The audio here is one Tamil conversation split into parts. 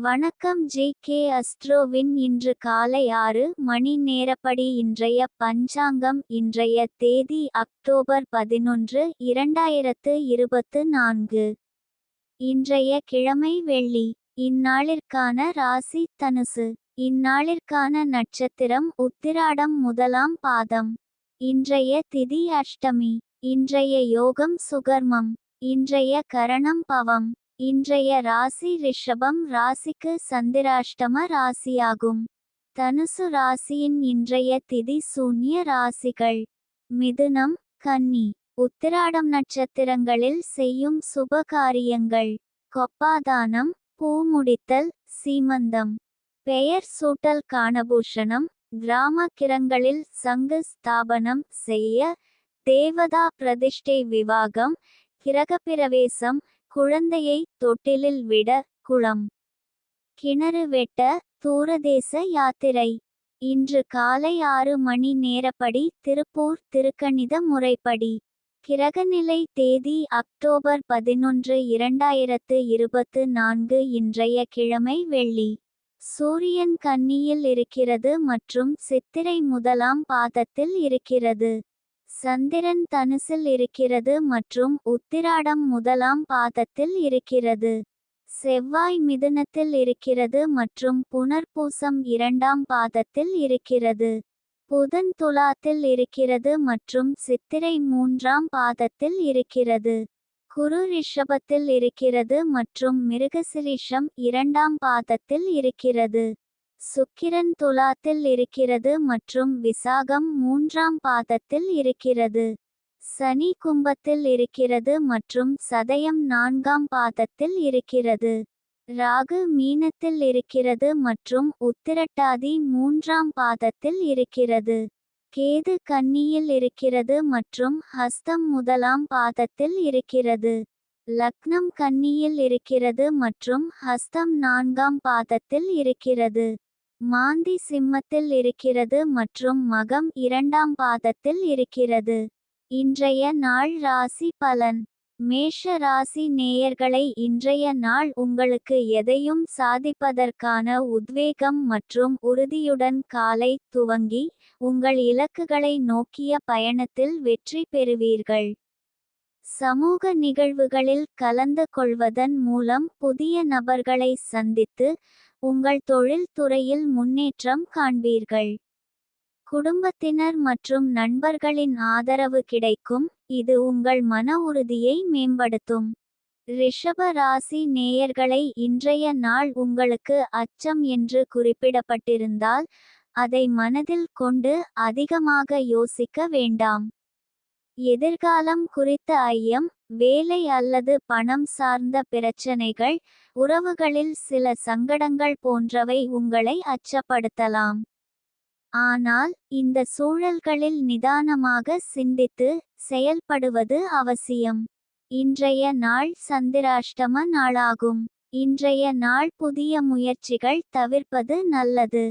வணக்கம் ஜே கே அஸ்ட்ரோவின். இன்று காலை ஆறு மணி நேரப்படி இன்றைய பஞ்சாங்கம் இன்றைய தேதி அக்டோபர் பதினொன்று இரண்டாயிரத்து இருபத்து நான்கு. இன்றைய கிழமை வெள்ளி இந்நாளிற்கான ராசி தனுசு இந்நாளிற்கான நட்சத்திரம் உத்திராடம் முதலாம் பாதம். இன்றைய திதி அஷ்டமி இன்றைய யோகம் சுகர்மம் இன்றைய கரணம் பவம். இன்றைய ராசி ரிஷபம் ராசிக்கு சந்திராஷ்டம ராசியாகும். தனுசு ராசியின் இன்றைய திதி சூன்ய ராசிகள். மிதுனம் கன்னி உத்திராடம் நட்சத்திரங்களில் செய்யும் சுப காரியங்கள் கொப்பாதானம் பூமுடித்தல் சீமந்தம். பெயர் சூட்டல் காணபூஷணம் கிராம கிரங்களில் சங்கு ஸ்தாபனம் செய்ய தேவதா பிரதிஷ்டை விவாகம் கிரகப்பிரவேசம் குழந்தையை தொட்டிலில் விட குளம். கிணறு வெட்ட தூரதேச யாத்திரை. இன்று காலை ஆறு மணி நேரப்படி திருப்பூர் திருக்கணித முறைப்படி. கிரகநிலை தேதி அக்டோபர் பதினொன்று இரண்டாயிரத்து இருபத்து நான்கு இன்றைய கிழமை வெள்ளி. சூரியன் கன்னியில் இருக்கிறது மற்றும் சித்திரை முதலாம் பாதத்தில் இருக்கிறது. சந்திரன் தனுசில் இருக்கிறது மற்றும் உத்திராடம் முதலாம் பாதத்தில் இருக்கிறது. செவ்வாய் மிதுனத்தில் இருக்கிறது மற்றும் புனர்பூசம் இரண்டாம் பாதத்தில் இருக்கிறது. புதன் துலாத்தில் இருக்கிறது மற்றும் சித்திரை மூன்றாம் பாதத்தில் இருக்கிறது. குரு ரிஷபத்தில் இருக்கிறது மற்றும் மிருகசிரிஷம் இரண்டாம் பாதத்தில் இருக்கிறது. சுக்கிரன் துலாத்தில் இருக்கிறது மற்றும் விசாகம் மூன்றாம் பாதத்தில் இருக்கிறது. சனி கும்பத்தில் இருக்கிறது மற்றும் சதயம் நான்காம் பாதத்தில் இருக்கிறது. ராகு மீனத்தில் இருக்கிறது மற்றும் உத்திரட்டாதி மூன்றாம் பாதத்தில் இருக்கிறது. கேது கன்னியில் இருக்கிறது மற்றும் ஹஸ்தம் முதலாம் பாதத்தில் இருக்கிறது. லக்னம் கன்னியில் இருக்கிறது மற்றும் ஹஸ்தம் நான்காம் பாதத்தில் இருக்கிறது. மாந்தி சிம்மத்தில் இருக்கிறது மற்றும் மகம் இரண்டாம் பாதத்தில் இருக்கிறது. இன்றைய நாள் ராசி பலன். மேஷ ராசி நேயர்களை இன்றைய நாள் உங்களுக்கு எதையும் சாதிப்பதற்கான உத்வேகம் மற்றும் உறுதியுடன் காலை துவங்கி உங்கள் இலக்குகளை நோக்கிய பயணத்தில் வெற்றி பெறுவீர்கள். சமூக நிகழ்வுகளில் கலந்து கொள்வதன் மூலம் புதிய நபர்களை சந்தித்து உங்கள் தொழில் துறையில் முன்னேற்றம் காண்பீர்கள். குடும்பத்தினர் மற்றும் நண்பர்களின் ஆதரவு கிடைக்கும். இது உங்கள் மன உறுதியை மேம்படுத்தும். ரிஷப ராசி நேயர்களை இன்றைய நாள் உங்களுக்கு அச்சம் என்று குறிப்பிடப்பட்டிருந்தால் அதை மனதில் கொண்டு அதிகமாக யோசிக்க வேண்டாம். எதிர்காலம் குறித்த ஐயம் வேலை அல்லது பணம் சார்ந்த பிரச்சனைகள் உறவுகளில் சில சங்கடங்கள் போன்றவை உங்களை அச்சப்படுத்தலாம். ஆனால் இந்த சூழல்களில் நிதானமாக சிந்தித்து செயல்படுவது அவசியம். இன்றைய நாள் சந்திராஷ்டம நாளாகும். இன்றைய நாள் புதிய முயற்சிகள் தவிர்ப்பது நல்லது.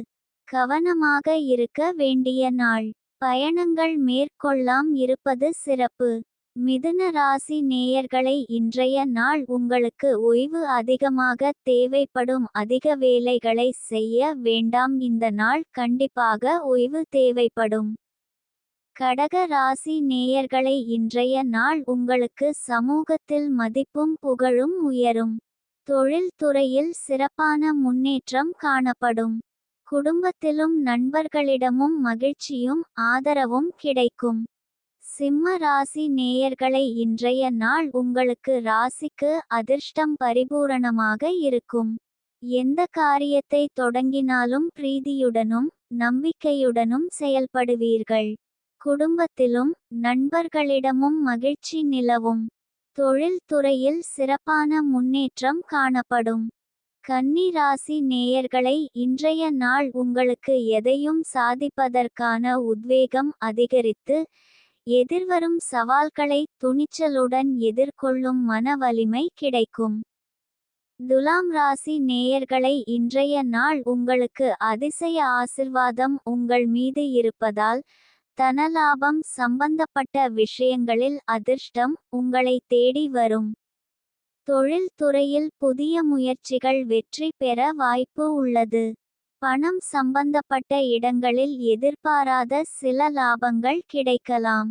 கவனமாக இருக்க வேண்டிய நாள். பயணங்கள் மேற்கொள்ளாம் இருப்பது சிறப்பு. மிதுன ராசி நேயர்களை இன்றைய நாள் உங்களுக்கு ஓய்வு அதிகமாக தேவைப்படும். அதிக வேலைகளை செய்ய வேண்டாம். இந்த நாள் கண்டிப்பாக ஓய்வு தேவைப்படும். கடக ராசி நேயர்களை இன்றைய நாள் உங்களுக்கு சமூகத்தில் மதிப்பும் புகழும் உயரும். தொழில் துறையில் சிறப்பான முன்னேற்றம் காணப்படும். குடும்பத்திலும் நண்பர்களிடமும் மகிழ்ச்சியும் ஆதரவும் கிடைக்கும். சிம்ம ராசி நேயர்களை இன்றைய நாள் உங்களுக்கு ராசிக்கு அதிர்ஷ்டம் பரிபூரணமாக இருக்கும். எந்த காரியத்தை தொடங்கினாலும் பிரீதியுடனும் நம்பிக்கையுடனும் செயல்படுவீர்கள். குடும்பத்திலும் நண்பர்களிடமும் மகிழ்ச்சி நிலவும். தொழில் துறையில் சிறப்பான முன்னேற்றம் காணப்படும். கன்னி ராசி நேயர்களை இன்றைய நாள் உங்களுக்கு எதையும் சாதிப்பதற்கான உத்வேகம் அதிகரித்து எதிர்வரும் சவால்களை துணிச்சலுடன் எதிர்கொள்ளும் மன வலிமை கிடைக்கும். துலாம் ராசி நேயர்களை இன்றைய நாள் உங்களுக்கு அதிசய ஆசிர்வாதம் உங்கள் மீது இருப்பதால் தனலாபம் சம்பந்தப்பட்ட விஷயங்களில் அதிர்ஷ்டம் உங்களை தேடி வரும். தொழில்துறையில் புதிய முயற்சிகள் வெற்றி பெற வாய்ப்பு உள்ளது. பணம் சம்பந்தப்பட்ட இடங்களில் எதிர்பாராத சில லாபங்கள் கிடைக்கலாம்.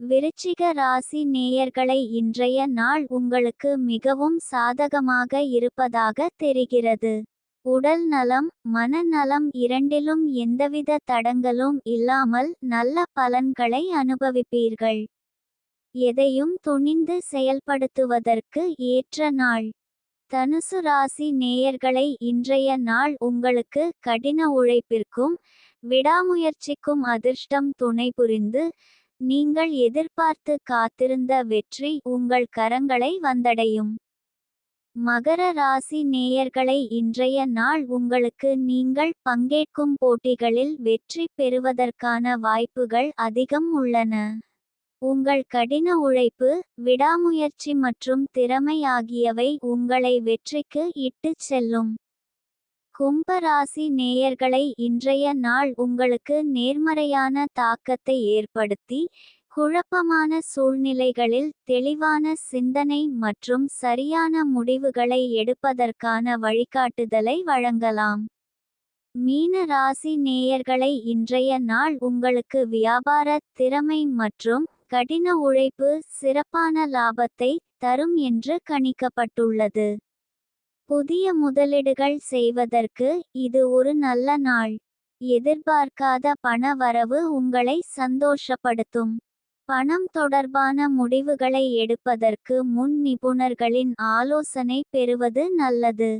விருச்சிக ராசி நேயர்களை இன்றைய நாள் உங்களுக்கு மிகவும் சாதகமாக இருப்பதாக தெரிகிறது. உடல் நலம் மனநலம் இரண்டிலும் எந்தவித தடங்களும் இல்லாமல் நல்ல பலன்களை அனுபவிப்பீர்கள். எதையும் துணிந்து செயல்படுத்துவதற்கு ஏற்ற நாள். தனுசு ராசி நேயர்களை இன்றைய நாள் உங்களுக்கு கடின உழைப்பிற்கும் விடாமுயற்சிக்கும் அதிர்ஷ்டம் துணை புரிந்து நீங்கள் எதிர்பார்த்து காத்திருந்த வெற்றி உங்கள் கரங்களை வந்தடையும். மகர ராசி நேயர்களை இன்றைய நாள் உங்களுக்கு நீங்கள் பங்கேற்கும் போட்டிகளில் வெற்றி பெறுவதற்கான வாய்ப்புகள் அதிகம் உள்ளன. உங்கள் கடின உழைப்பு விடாமுயற்சி மற்றும் திறமை ஆகியவை உங்களை வெற்றிக்கு இட்டுச் செல்லும். கும்பராசி நேயர்களை இன்றைய நாள் உங்களுக்கு நேர்மறையான தாக்கத்தை ஏற்படுத்தி குழப்பமான சூழ்நிலைகளில் தெளிவான சிந்தனை மற்றும் சரியான முடிவுகளை எடுப்பதற்கான வழிகாட்டுதலை வழங்கலாம். மீன ராசி நேயர்களை இன்றைய நாள் உங்களுக்கு வியாபார திறமை மற்றும் கடின உழைப்பு சிறப்பான லாபத்தை தரும் என்று கணிக்கப்பட்டுள்ளது. புதிய முதலீடுகள் செய்வதற்கு இது ஒரு நல்ல நாள். எதிர்பார்க்காத பண வரவு உங்களை சந்தோஷப்படுத்தும். பணம் தொடர்பான முடிவுகளை எடுப்பதற்கு முன் நிபுணர்களின் ஆலோசனை பெறுவது நல்லது.